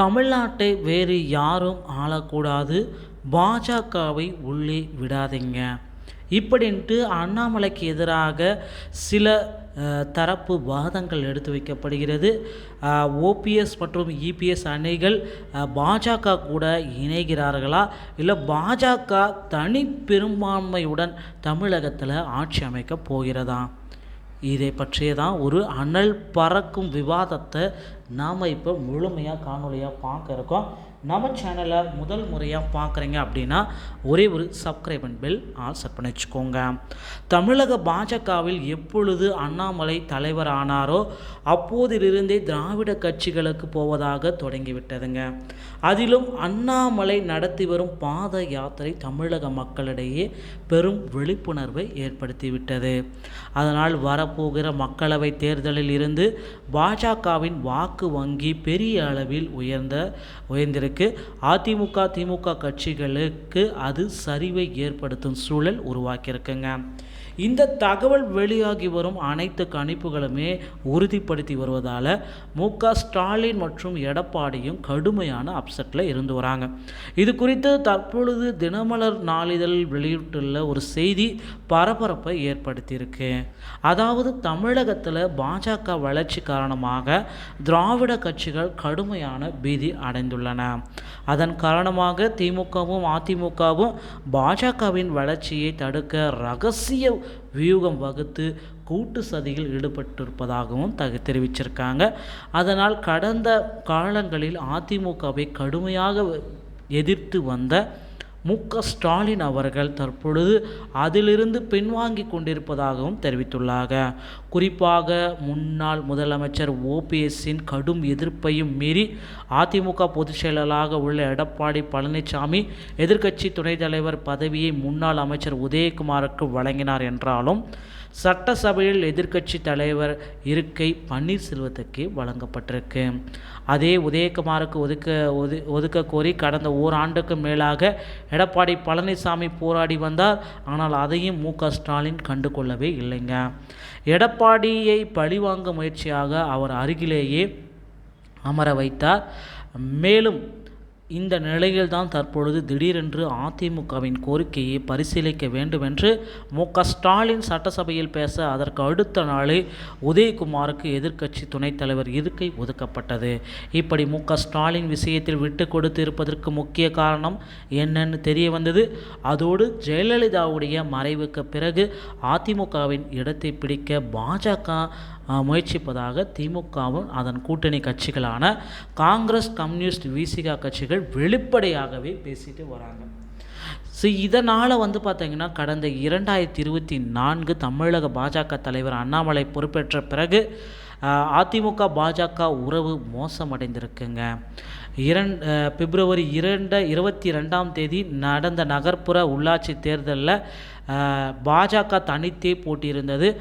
தமிழ்நாட்டை வேறு யாரும் ஆளக்கூடாது. பாஜகவை உள்ளே விடாதீங்க. இப்படின்ட்டு அண்ணாமலைக்கு எதிராக சில தரப்பு வாதங்கள் எடுத்து வைக்கப்படுகிறது. ஓபிஎஸ் மற்றும் இபிஎஸ் அணிகள் பாஜக கூட இணைகிறார்களா? இல்லை பாஜக தனி பெரும்பான்மையுடன் தமிழகத்தில் ஆட்சி அமைக்கப் போகிறதா? இதை பற்றிய தான் ஒரு அனல் பறக்கும் விவாதத்தை நாம் இப்போ முழுமையாக காணொலியாக பார்க்குறக்கோம் நம்ம சேனலை முதல் முறையாக பார்க்குறீங்க அப்படின்னா ஒரே ஒரு subscribe and bell all set பண்ணி வச்சுக்கோங்க. தமிழக பாஜகவில் எப்பொழுது அண்ணாமலை தலைவர் ஆனாரோ அப்போதிலிருந்தே திராவிட கட்சிகளுக்கு போவதாக தொடங்கிவிட்டதுங்க. அதிலும் அண்ணாமலை நடத்தி வரும் பாத யாத்திரை தமிழக மக்களிடையே பெரும் விழிப்புணர்வை ஏற்படுத்திவிட்டது. அதனால் வரப்போகிற மக்களவை தேர்தலில் இருந்து பாஜகவின் வாக்கு வங்கி பெரிய அளவில் உயர்ந்த உயர்ந்திருக்கு. அதிமுக திமுக கட்சிகளுக்கு அது சரிவை ஏற்படுத்தும் சூழல் உருவாக்கியிருக்குங்க. இந்த தகவல் வெளியாகி வரும் அனைத்து கணிப்புகளுமே உறுதிப்படுத்தி வருவதால் மு க ஸ்டாலின் மற்றும் எடப்பாடியும் கடுமையான அப்செட்டில் இருந்து வராங்க. இது குறித்து தற்பொழுது தினமலர் நாளிதழ் வெளியிட்டுள்ள ஒரு செய்தி பரபரப்பை ஏற்படுத்தியிருக்கு. அதாவது தமிழகத்தில் பாஜக வளர்ச்சி காரணமாக திராவிட கட்சிகள் கடுமையான பீதி அடைந்துள்ளன. அதன் காரணமாக திமுகவும் அதிமுகவும் பாஜகவின் வளர்ச்சியை தடுக்க ரகசிய வியூகம் வகுத்து கூட்டு சதியில் ஈடுபட்டிருப்பதாகவும் தக தெரிவிச்சிருக்காங்க. அதனால் கடந்த காலங்களில் அதிமுகவை கடுமையாக எதிர்த்து வந்த மு ஸ்டாலின் அவர்கள் தற்பொழுது அதிலிருந்து பின்வாங்கி கொண்டிருப்பதாகவும் தெரிவித்துள்ளாங்க குறிப்பாக முன்னாள் முதலமைச்சர் ஓபிஎஸ்ஸின் கடும் எதிர்ப்பையும் மீறி அதிமுக பொதுச் செயலாளராக உள்ள எடப்பாடி பழனிசாமி எதிர்க்கட்சி துணைத் தலைவர் பதவியை முன்னாள் அமைச்சர் உதயகுமாருக்கு வழங்கினார் என்றாலும் சட்டசபையில் எதிர்க்கட்சி தலைவர் இருக்கை பன்னீர்செல்வத்துக்கு வழங்கப்பட்டிருக்கு. அதே உதயகுமாருக்கு ஒதுக்க ஒது ஒதுக்க கோரி கடந்த ஓராண்டுக்கு மேலாக எடப்பாடி பழனிசாமி போராடி வந்தார். ஆனால் அதையும் மு க ஸ்டாலின் கண்டுகொள்ளவே இல்லைங்க. எடப்பாடியை பழிவாங்க முயற்சியாக அவர் அருகிலேயே அமர வைத்தார். மேலும் இந்த நிலையில்தான் தற்பொழுது திடீரென்று அதிமுகவின் கோரிக்கையை பரிசீலிக்க வேண்டும் என்று மு க ஸ்டாலின் சட்டசபையில் பேச அதற்கு அடுத்த நாளே உதயகுமாருக்கு எதிர்க்கட்சி துணைத் தலைவர் இருக்கை ஒதுக்கப்பட்டது. இப்படி மு க ஸ்டாலின் விஷயத்தில் விட்டு கொடுத்து இருப்பதற்கு முக்கிய காரணம் என்னன்னு தெரிய வந்தது. அதோடு ஜெயலலிதாவுடைய மறைவுக்கு பிறகு அதிமுகவின் இடத்தை பிடிக்க பாஜக முயற்சிப்பதாக திமுகவும் அதன் கூட்டணி கட்சிகளான காங்கிரஸ் கம்யூனிஸ்ட் விசிகா கட்சிகள் வெளிப்படையாகவே பேசிட்டு வராங்க. ஸோ இதனால் வந்து பார்த்தீங்கன்னா கடந்த இரண்டாயிரத்தி இருபத்தி நான்கு தமிழக பாஜக தலைவர் அண்ணாமலை பொறுப்பேற்ற பிறகு அதிமுக பாஜக உறவு மோசமடைந்திருக்குங்க. இரண் பிப்ரவரி இரண்டு இருபத்தி ரெண்டாம் தேதி நடந்த நகர்ப்புற உள்ளாட்சி தேர்தலில் பாஜக தனித்தே போட்டியிருந்தது.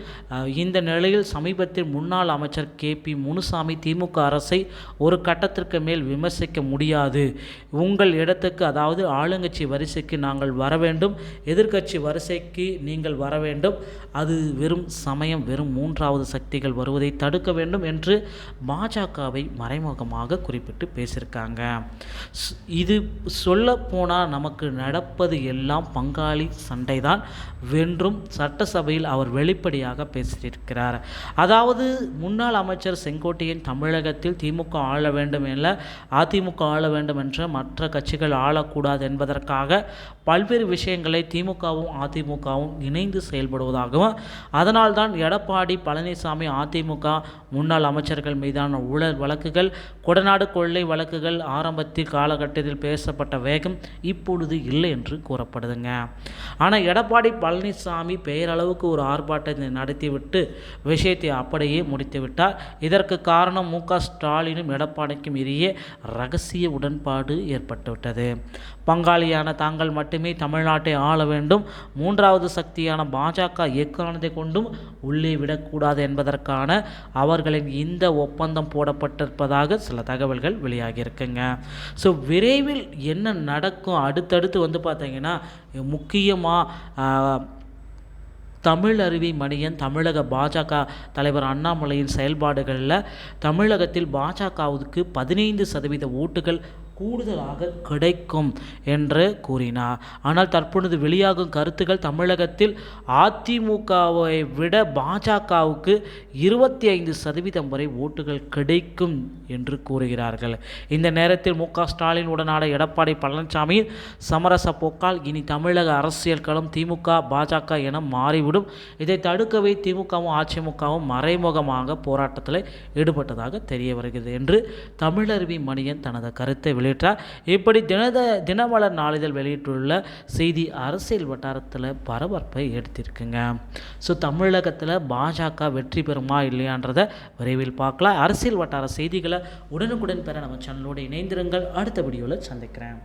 இந்த நிலையில் சமீபத்தில் முன்னாள் அமைச்சர் கே பி முனுசாமி திமுக அரசை ஒரு கட்டத்திற்கு மேல் விமர்சிக்க முடியாது. உங்கள் இடத்துக்கு அதாவது ஆளுங்கட்சி வரிசைக்கு நாங்கள் வர வேண்டும். எதிர்க்கட்சி வரிசைக்கு நீங்கள் வர வேண்டும். அது வெறும் சமயம் வெறும் மூன்றாவது சக்திகள் வருவதை தடுக்க வேண்டும் என்று பாஜகவை மறைமுகமாக குறிப்பிட்டு பேசியிருக்காங்க. ஸ்- இது சொல்ல போனால் நமக்கு நடப்பது எல்லாம் பங்காளி சண்டைதான். வென்றும் சட்டசபையில் அவர் வெளிப்படையாக பேசியிருக்கிறார். அதாவது முன்னாள் அமைச்சர் செங்கோட்டையன் தமிழகத்தில் திமுக ஆள வேண்டும் என அதிமுக ஆள வேண்டும் என்ற மற்ற கட்சிகள் ஆளக்கூடாது என்பதற்காக பல்வேறு விஷயங்களை திமுகவும் அதிமுகவும் இணைந்து செயல்படுவதாகவும் அதனால்தான் எடப்பாடி பழனிசாமி அதிமுக முன்னாள் அமைச்சர்கள் மீதான ஊழல் வழக்குகள் கொடநாடு கொள்ளை வழக்குகள் ஆரம்பத்தில் காலகட்டத்தில் பேசப்பட்ட வேகம் இப்பொழுது இல்லை என்று கூறப்படுதுங்க. ஆனால் எடப்பாடி பழனிசாமி பெயரளவுக்கு ஒரு ஆர்ப்பாட்டத்தை நடத்திவிட்டு விஷயத்தை அப்படியே முடித்துவிட்டார் இதற்கு காரணம் மு ஸ்டாலினும் எடப்பாடிக்கும் இடையே ரகசிய உடன்பாடு ஏற்பட்டுவிட்டது பங்காளியான தாங்கள் மட்டுமே தமிழ்நாட்டை ஆள வேண்டும். மூன்றாவது சக்தியான பாஜக இயக்கானதை கொண்டும் உள்ளே விடக்கூடாது என்பதற்கான அவர்களின் இந்த ஒப்பந்தம் போடப்பட்டிருப்பதாக சில தகவல்கள் வெளியாகியிருக்குங்க. ஸோ விரைவில் என்ன நடக்கும்? அடுத்தடுத்து வந்து பார்த்தீங்கன்னா முக்கியமாக தமிழ் அருவி மணியன் தமிழக பாஜக தலைவர் அண்ணாமலையின் செயல்பாடுகளில் தமிழகத்தில் பாஜகவுக்கு பதினைந்து சதவீத ஓட்டுகள் கூடுதலாக கிடைக்கும் என்று கூறினார். ஆனால் தற்பொழுது வெளியாகும் கருத்துக்கள் தமிழகத்தில் அதிமுகவை விட பாஜகவுக்கு இருபத்தி ஐந்து சதவீதம் வரை ஓட்டுகள் கிடைக்கும் என்று கூறுகிறார்கள். இந்த நேரத்தில் மு க ஸ்டாலின் உடனான எடப்பாடி பழனிசாமியின் சமரச போக்கால் இனி தமிழக அரசியல் களம் திமுக பாஜக என மாறிவிடும். இதை தடுக்கவே திமுகவும் அதிமுகவும் மறைமுகமாக போராட்டத்தில் ஈடுபட்டதாக தெரிய வருகிறது என்று தமிழருவி மணியன் தனது கருத்தை வெளியிட்டார். இப்படி தினத தினமலர் நாளிதழ் வெளியிட்டுள்ள செய்தி அரசியல் வட்டாரத்தில் பரபரப்பை எடுத்திருக்குங்க ஸோ தமிழகத்தில் பாஜக வெற்றி பெறுமா இல்லையான்றதை விரைவில் பார்க்கலாம். அரசியல் வட்டார செய்திகளை உடனுக்குடன் பெற நம்ம சேனலோடு இணைந்திருங்கள். அடுத்த வீடியோவில் சந்திக்கிறேன்.